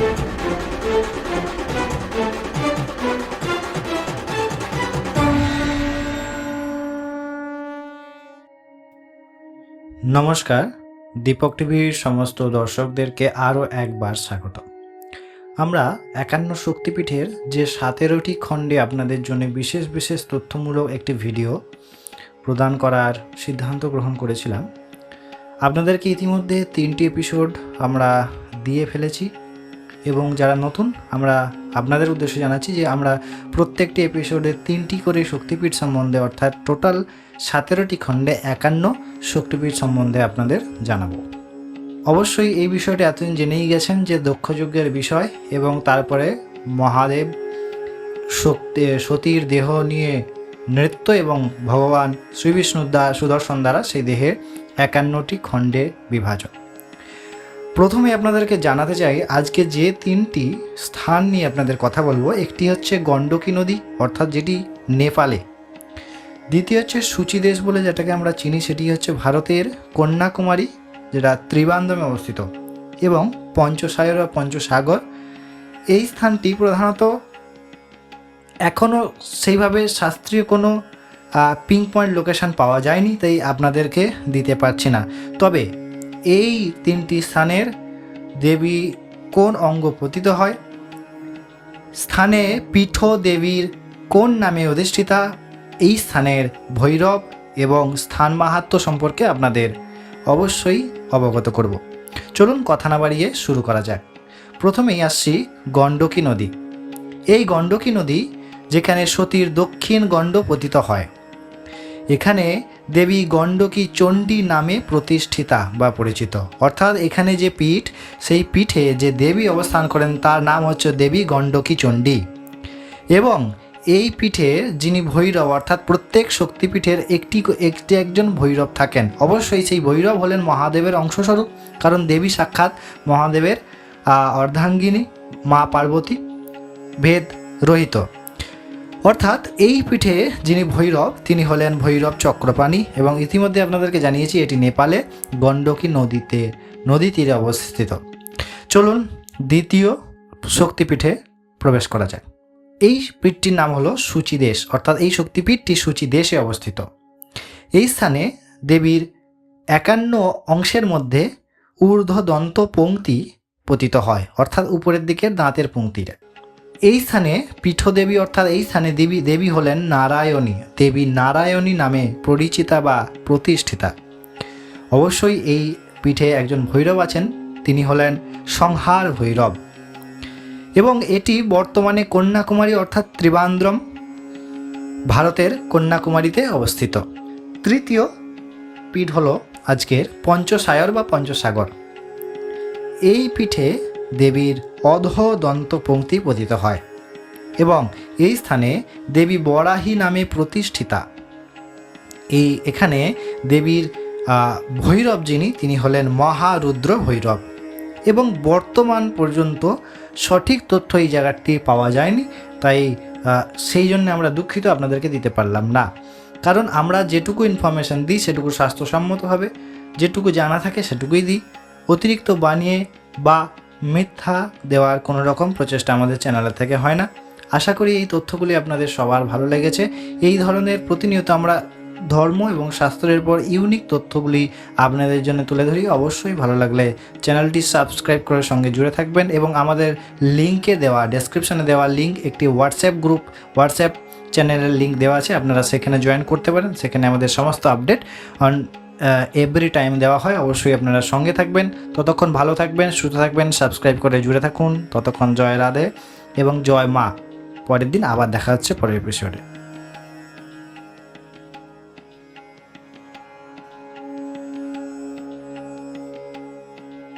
নমস্কার, দীপক টিভির সমস্ত দর্শকদেরকে আরও একবার স্বাগত আমরা একান্ন শক্তিপীঠের যে সতেরোটি খণ্ডে আপনাদের জন্য বিশেষ বিশেষ তথ্যমূলক একটি ভিডিও প্রদান করার সিদ্ধান্ত গ্রহণ করেছিলাম। আপনাদেরকে ইতিমধ্যে তিনটি এপিসোড আমরা দিয়ে ফেলেছি। এবং যারা নতুন, আমরা আপনাদের উদ্দেশ্যে জানাচ্ছি যে আমরা প্রত্যেকটি এপিসোডে তিনটি করে শক্তিপীঠ সম্বন্ধে, অর্থাৎ টোটাল সতেরোটি খণ্ডে একান্ন শক্তিপীঠ সম্বন্ধে আপনাদের জানাব। অবশ্যই এই বিষয়টি এতদিন জেনেই গেছেন যে দক্ষযজ্ঞের বিষয় এবং তারপরে মহাদেব শক্তি, সতীর দেহ নিয়ে নৃত্য এবং ভগবান শ্রীবিষ্ণুর দ্বারা সুদর্শন দ্বারা সেই দেহের একান্নটি খণ্ডে বিভাজন। প্রথমে আপনাদেরকে জানাতে চাই, আজকে যে তিনটি স্থান নিয়ে আপনাদের কথা বলব, একটি হচ্ছে গণ্ডকী নদী, অর্থাৎ যেটি নেপালে। দ্বিতীয় হচ্ছে সূচিদেশ বলে যেটাকে আমরা চিনি, সেটি হচ্ছে ভারতের কন্যাকুমারী, যেটা ত্রিবান্ধমে অবস্থিত, এবং পঞ্চসায়র বা পঞ্চসাগর। এই স্থানটি প্রধানত এখনও সেইভাবে শাস্ত্রীয় কোনো পিঙ্ক পয়েন্ট লোকেশন পাওয়া যায়নি, তাই আপনাদেরকে দিতে পারছি না। তবে এই তিনটি স্থানের দেবী কোন অঙ্গ পতিত হয়? স্থানে পীঠ দেবীর কোন নামে অধিষ্ঠিতা? এই স্থানের ভৈরব এবং স্থান মাহাত্ম্য সম্পর্কে আপনাদের অবশ্যই অবগত করব। চলুন কথা না বাড়িয়ে শুরু করা যাক। প্রথমেই আসছি গণ্ডকী নদী। এই গণ্ডকী নদী যেখানে সতীর দক্ষিণ গণ্ড পতিত হয়। এখানে দেবী গণ্ডকী চণ্ডী নামে প্রতিষ্ঠিতা বা পরিচিত। অর্থাৎ এখানে যে পীঠ, সেই পীঠে যে দেবী অবস্থান করেন, তার নাম হচ্ছে দেবী গণ্ডকী চণ্ডী। এবং এই পীঠে যিনি ভৈরব, অর্থাৎ প্রত্যেক শক্তিপীঠের একটি একটি একজন ভৈরব থাকেন। অবশ্যই সেই ভৈরব হলেন মহাদেবের অংশস্বরূপ, কারণ দেবী সাক্ষাৎ মহাদেবের অর্ধাঙ্গিনী মা পার্বতী ভেদ রহিত। অর্থাৎ এই পিঠে যিনি ভৈরব, তিনি হলেন ভৈরব চক্রপাণী এবং ইতিমধ্যে আপনাদেরকে জানিয়েছি এটি নেপালে গণ্ডকী নদীতে, নদী তীরে অবস্থিত। চলুন দ্বিতীয় শক্তিপীঠে প্রবেশ করা যায় এই পীঠটির নাম হলো সূচিদেশ, অর্থাৎ এই শক্তিপীঠটি সূচিদেশে অবস্থিত। এই স্থানে দেবীর একান্ন অংশের মধ্যে ঊর্ধ্ব দন্ত পংক্তি পতিত হয়, অর্থাৎ উপরের দিকের দাঁতের পংক্তিটা এই স্থানে পীঠদেবী অর্থাৎ এই স্থানে দেবী দেবী হলেন নারায়ণী। দেবী নারায়ণী নামে পরিচিতা বা প্রতিষ্ঠিতা। অবশ্যই এই পীঠে একজন ভৈরব আছেন, তিনি হলেন সংহার ভৈরব। এবং এটি বর্তমানে কন্যাকুমারী অর্থাৎ ত্রিবান্দ্রম ভারতের কন্যাকুমারীতে অবস্থিত। তৃতীয় পীঠ হল আজকের পঞ্চসায়র বা পঞ্চসাগর। এই পীঠে দেবীর অধ দন্ত পংক্তি পতিত হয় এবং এই স্থানে দেবী বরাহী নামে প্রতিষ্ঠিতা। এই এখানে দেবীর ভৈরব যিনি, তিনি হলেন মহারুদ্র ভৈরব এবং বর্তমান পর্যন্ত সঠিক তথ্য এই জায়গাটি পাওয়া যায়নি, তাই সেই জন্য আমরা দুঃখিত, আপনাদেরকে দিতে পারলাম না। কারণ আমরা যেটুকু ইনফরমেশন দিই, সেটুকু স্বাস্থ্যসম্মতভাবে যেটুকু জানা থাকে, সেটুকুই দিই। অতিরিক্ত বানিয়ে বা মিথ্যা দেওয়ার কোনো রকম প্রচেষ্টা আমাদের চ্যানেলের থেকে হয় না। আশা করি এই তথ্যগুলি আপনাদের সবার ভালো লেগেছে। এই ধরনের প্রতিনিয়ত আমরা ধর্ম এবং শাস্ত্রের পর ইউনিক তথ্যগুলি আপনাদের জন্য তুলে ধরি। অবশ্যই ভালো লাগলে চ্যানেলটি সাবস্ক্রাইব করার সঙ্গে জুড়ে থাকবেন এবং আমাদের লিঙ্কে দেওয়া ডেসক্রিপশানে দেওয়া লিঙ্ক একটি হোয়াটসঅ্যাপ গ্রুপ হোয়াটসঅ্যাপ চ্যানেলের লিঙ্ক দেওয়া আছে। আপনারা সেখানে জয়েন করতে পারেন। সেখানে আমাদের সমস্ত আপডেট অন এভরি টাইম দেওয়া হয়, অবশ্যই আপনারা সঙ্গে থাকবেন। ততক্ষণ ভালো থাকবেন, সুস্থ থাকবেন সাবস্ক্রাইব করে জুড়ে থাকুন। ততক্ষণ জয় রাধে এবং জয় মা। পরের দিন আবার দেখা হচ্ছে পরের এপিসোডে